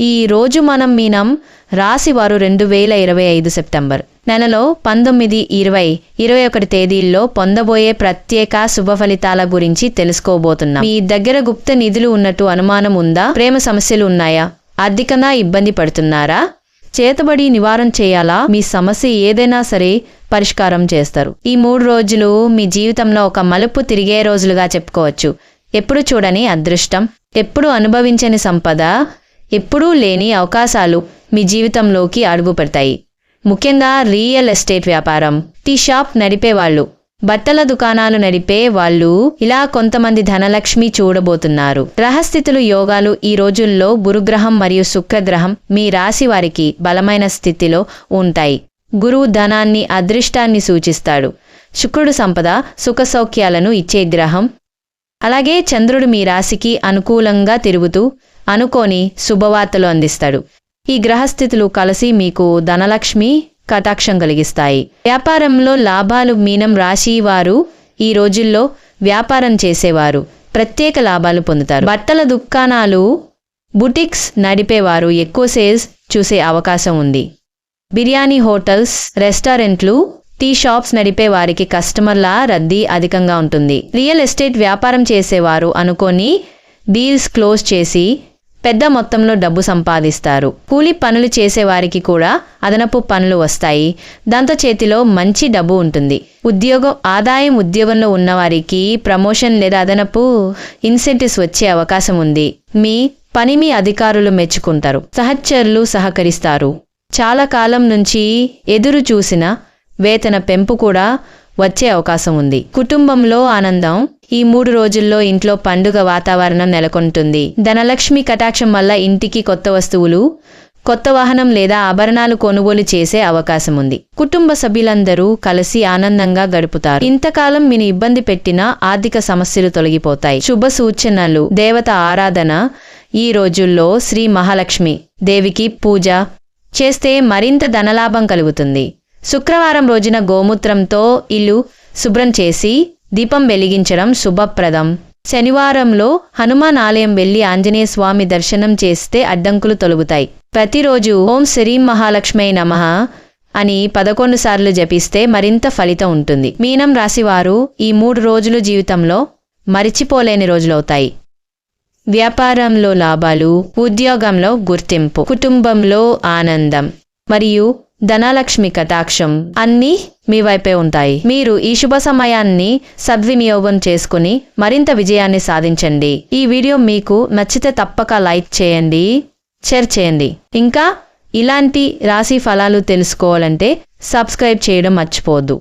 ఈ రోజు మనం మీనం రాశి వారు రెండు వేల ఇరవై ఐదు సెప్టెంబర్ నెలలో పంతొమ్మిది ఇరవై ఇరవై ఒకటి తేదీల్లో పొందబోయే ప్రత్యేక శుభ ఫలితాల గురించి తెలుసుకోబోతున్నాం. మీ దగ్గర గుప్త నిధులు ఉన్నట్టు అనుమానం ఉందా? ప్రేమ సమస్యలు ఉన్నాయా? ఆర్థికంగా ఇబ్బంది పడుతున్నారా? చేతబడి నివారణ చేయాలా? మీ సమస్య ఏదైనా సరే పరిష్కారం చేస్తారు. ఈ మూడు రోజులు మీ జీవితంలో ఒక మలుపు తిరిగే రోజులుగా చెప్పుకోవచ్చు. ఎప్పుడు చూడని అదృష్టం ఎప్పుడు అనుభవించని సంపద ఎప్పుడూ లేని అవకాశాలు మీ జీవితంలోకి అడుగుపడతాయి ముఖ్యంగా రియల్ ఎస్టేట్ వ్యాపారం టీ షాప్ నడిపేవాళ్ళు బట్టల దుకాణాలు నడిపే వాళ్ళు ఇలా కొంతమంది ధనలక్ష్మి చూడబోతున్నారు. గ్రహస్థితులు యోగాలు ఈ రోజుల్లో గురుగ్రహం మరియు శుక్రగ్రహం మీ రాశి వారికి బలమైన స్థితిలో ఉంటాయి. గురువు ధనాన్ని అదృష్టాన్ని సూచిస్తాడు. శుక్రుడు సంపద సుఖ సౌఖ్యాలను ఇచ్చే గ్రహం. అలాగే చంద్రుడు మీ రాశికి అనుకూలంగా తిరుగుతూ అనుకోని శుభవార్తలు అందిస్తాడు. ఈ గ్రహస్థితులు కలిసి మీకు ధనలక్ష్మి కటాక్షం కలిగిస్తాయి. వ్యాపారంలో లాభాలు మీనం రాశి వారు ఈ రోజుల్లో వ్యాపారం చేసేవారు. ప్రత్యేక లాభాలు పొందుతారు. బట్టల దుకాణాలు బుటిక్స్ నడిపేవారు. ఎక్కువ సేల్స్ చూసే అవకాశం ఉంది. బిర్యానీ హోటల్స్ రెస్టారెంట్లు టీ షాప్స్ నడిపే వారికి కస్టమర్ల రద్దీ అధికంగా ఉంటుంది. రియల్ ఎస్టేట్ వ్యాపారం చేసేవారు అనుకొని డీల్స్ క్లోజ్ చేసి పెద్ద మొత్తంలో డబ్బు సంపాదిస్తారు. కూలి పనులు చేసేవారికి కూడా అదనపు పనులు వస్తాయి. దాంతో చేతిలో మంచి డబ్బు ఉంటుంది. ఉద్యోగం ఆదాయం ఉద్యోగంలో ఉన్నవారికి ప్రమోషన్ లేదా అదనపు ఇన్సెంటివ్స్ వచ్చే అవకాశం ఉంది. మీ పని మీ అధికారులు మెచ్చుకుంటారు. సహచరులు సహకరిస్తారు. చాలా కాలం నుంచి ఎదురు చూసిన వేతన పెంపు కూడా వచ్చే అవకాశం ఉంది. కుటుంబంలో ఆనందం ఈ మూడు రోజుల్లో ఇంట్లో పండుగ వాతావరణం నెలకొంటుంది. ధనలక్ష్మి కటాక్షం వల్ల ఇంటికి కొత్త వస్తువులు కొత్త వాహనం లేదా ఆభరణాలు కొనుగోలు చేసే అవకాశం ఉంది కుటుంబ సభ్యులందరూ కలిసి ఆనందంగా గడుపుతారు. ఇంతకాలం మీరు ఇబ్బంది పెట్టిన ఆర్థిక సమస్యలు తొలగిపోతాయి. శుభ సూచనలు దేవత ఆరాధన ఈ రోజుల్లో శ్రీ మహాలక్ష్మి దేవికి పూజ చేస్తే మరింత ధనలాభం కలుగుతుంది. శుక్రవారం రోజున గోమూత్రంతో ఇల్లు శుభ్రం చేసి దీపం వెలిగించడం శుభప్రదం. శనివారంలో హనుమాన్ ఆలయం వెళ్ళి ఆంజనేయ స్వామి దర్శనం చేస్తే అడ్డంకులు తొలుగుతాయి. ప్రతిరోజు ఓం శ్రీం మహాలక్ష్మి నమః అని పదకొండు సార్లు జపిస్తే మరింత ఫలితం ఉంటుంది. మీనం రాశివారు ఈ మూడు రోజులు జీవితంలో మరిచిపోలేని రోజులవుతాయి. వ్యాపారంలో లాభాలు ఉద్యోగంలో గుర్తింపు కుటుంబంలో ఆనందం మరియు ధనలక్ష్మి కటాక్షం అన్నీ మీ వైపే ఉంటాయి. మీరు ఈ శుభ సమయాన్ని సద్వినియోగం చేసుకుని మరింత విజయాన్ని సాధించండి. ఈ వీడియో మీకు నచ్చితే తప్పక లైక్ చేయండి షేర్ చేయండి. ఇంకా ఇలాంటి రాశి ఫలాలు తెలుసుకోవాలంటే సబ్స్క్రైబ్ చేయడం మర్చిపోవద్దు.